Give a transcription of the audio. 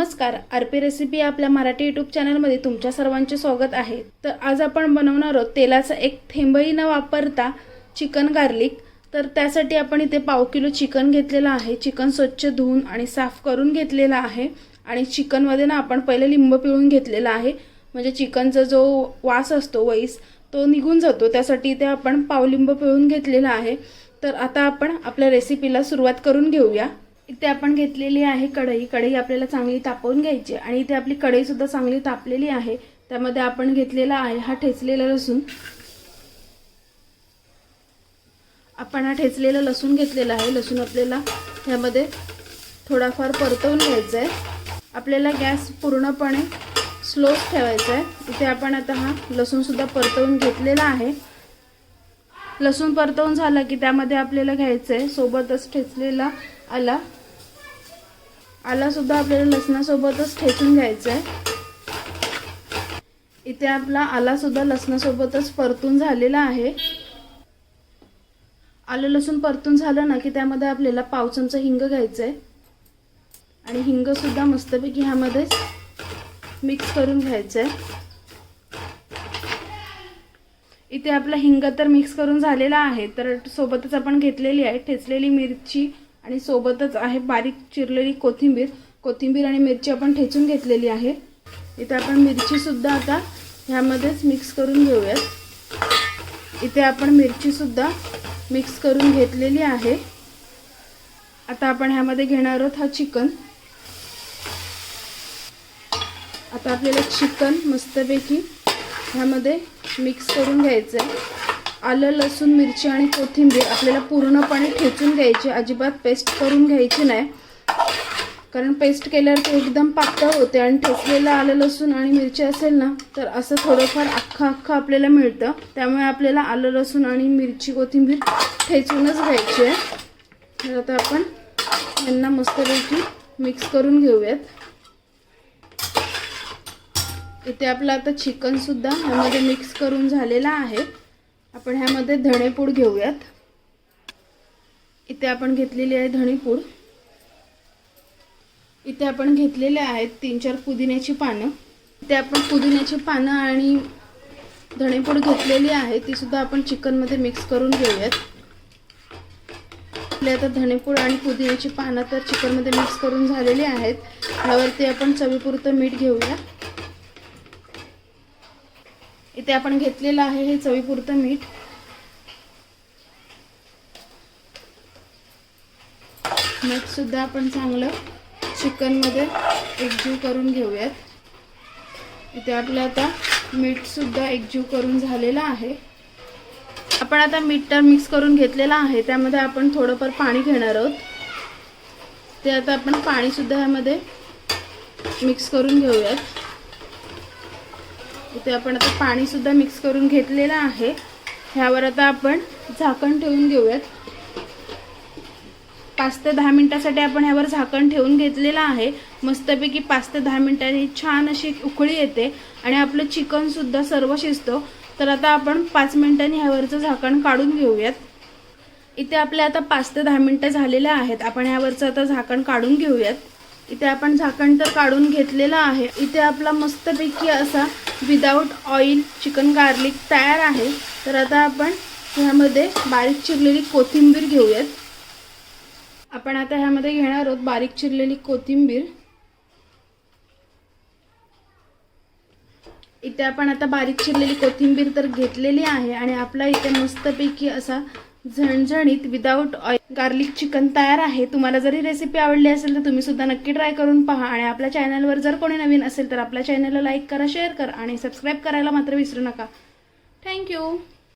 नमस्कार R P recipe आपल्या Marathi YouTube चॅनलमध्ये तुमच्या सर्वांचे स्वागत आहे. तर आज आपण बनवणार आहोत तेलाचा एक थेंबही न वापरता चिकन गार्लिक तर त्यासाठी आपण इथे पाव किलो चिकन घेतलेलं आहे. चिकन स्वच्छ धुवून आणि साफ करून घेतलेलं आहे. आणि चिकनमध्ये ना आपण पहिले लिंब पिळून घेतलेला आहे. म्हणजे चिकनचा जो वास असतो वैस तो निघून जातो. त्यासाठी इथे आपण पावलिंब पिळून घेतलेला आहे. तर आता आपण आपल्या रेसिपीला सुरुवात करून घेऊया. इथे आपण घेतलेली आहे कढई. कढई आपल्याला चांगली तापवून घ्यायची आणि इथे आपली कढई सुद्धा चांगली तापलेली आहे. त्यामध्ये आपण घेतलेला आहे हा ठेचलेला लसूण. आपण हा ठेचलेला लसूण घेतलेला आहे. लसूण आपल्याला ह्यामध्ये थोडाफार परतवून घ्यायचा आहे. आपल्याला गॅस पूर्णपणे स्लोच ठेवायचा आहे. इथे आपण आता हा लसूणसुद्धा परतवून घेतलेला आहे. लसूण परतवून झाला की त्यामध्ये आपल्याला घ्यायचं आहे. सोबतच ठेचलेला आला आला सुद्धा आपल्याला लसणासोबतच ठेचून घ्यायचा आहे इथे आपला आला सुद्धा लसणासोबतच परतून झालेला आहे. आलं लसूण परतून झालं ना की त्यामध्ये आपल्याला पाव चमचा हिंग घ्यायचं आहे आणि हिंग सुद्धा मस्तपैकी ह्यामध्येच मिक्स करून घ्यायचं आहे इथे आपला हिंग तर मिक्स करून झालेला आहे तर सोबतच आपण घेतलेली आहे ठेचलेली मिरची आणि सोबतच आहे बारीक चिरलेली कोथिंबीर. कोथिंबीर आणि मिरची आपण ठेचून घेतलेली आहे. इथे आपण मिरचीसुद्धा आता ह्यामध्येच मिक्स करून घेऊयात. इथे आपण मिरचीसुद्धा मिक्स करून घेतलेली आहे. आता आपण ह्यामध्ये घेणार आहोत हा चिकन. आता आपल्याला चिकन मस्तपैकी ह्यामध्ये मिक्स करून घ्यायचं आहे आलं लसूण मिरची आणि कोथिंबीर आपल्याला पूर्णपणे ठेचून घ्यायची. अजिबात पेस्ट करून घ्यायची नाही. कारण पेस्ट केल्यावर ते एकदम पातळ होते आणि ठेचलेलं आलं लसूण आणि मिरची असेल ना तर असं थोडंफार अख्खं अख्खं आपल्याला मिळतं. त्यामुळे आपल्याला आलं लसूण आणि मिरची कोथिंबीर ठेचूनच घ्यायची आहे. तर आता आपण यांना मस्तपैकी मिक्स करून घेऊयात. इथे आपलं आता चिकन सुद्धा ह्यामध्ये मिक्स करून झालेला आहे. आपण ह्यामध्ये धणेपूड घेऊयात. इथे आपण घेतलेली आहे धणेपूड. इथे आपण घेतलेले आहेत तीन चार पुदिन्याची पानं. इथे आपण पुदिन्याची पानं आणि धणेपूड घेतलेली आहे ती सुद्धा आपण चिकनमध्ये मिक्स करून घेऊयात. आपले आता धणेपूड आणि पुदिन्याची पानं तर चिकनमध्ये मिक्स करून झालेली आहेत. ह्यावरती आपण चवीपुरतं मीठ घेऊया. इथे आपण घेतलेलं आहे हे चवीपुरतं मीठ. मीठ सुद्धा आपण चांगलं चिकनमध्ये एकजीव करून घेऊयात. इथे आपलं आता मीठ सुद्धा एकजीव करून झालेलं आहे. आपण आता मीठ तर मिक्स करून घेतलेलं आहे त्यामध्ये आपण थोडंफार पाणी घेणार आहोत. ते आता आपण पाणीसुद्धा ह्यामध्ये मिक्स करून घेऊयात. इथे आपण आता पाणीसुद्धा मिक्स करून घेतलेलं आहे. ह्यावर आता आपण झाकण ठेवून घेऊयात पाच ते दहा मिनटासाठी आपण ह्यावर झाकण ठेवून घेतलेलं आहे. मस्तपैकी पाच ते दहा मिनटांनी छान अशी उकळी येते आणि आपलं चिकनसुद्धा सर्व शिजतो. तर आता आपण पाच मिनटांनी ह्यावरचं झाकण काढून घेऊयात. इथे आपल्या आता पाच ते दहा मिनटं झालेल्या आहेत. आपण ह्यावरचं आता झाकण काढून घेऊयात. इथे आपण झाकण तर काढून घेतलेलं आहे. इथे आपला मस्तपैकी असा विदाऊट ऑइल चिकन गार्लिक तयार आहे. तर आता आपण ह्यामध्ये बारीक चिरलेली कोथिंबीर घेऊयात. आपण आता ह्यामध्ये घेणार आहोत बारीक चिरलेली कोथिंबीर. इथे आपण आता बारीक चिरलेली कोथिंबीर तर घेतलेली आहे आणि आपला इथे मस्तपैकी असा झणझणीत विदाऊट ऑइल गार्लिक चिकन तयार आहे. तुम्हाला जरी रेसिपी आवडली असेल तर तुम्ही सुद्धा नक्की ट्राय करून पहा. आणि आपल्या चॅनलवर जर कोणी नवीन असेल तर आपल्या चॅनलला लाईक करा शेअर करा आणि सबस्क्राईब करायला मात्र विसरू नका. थँक्यू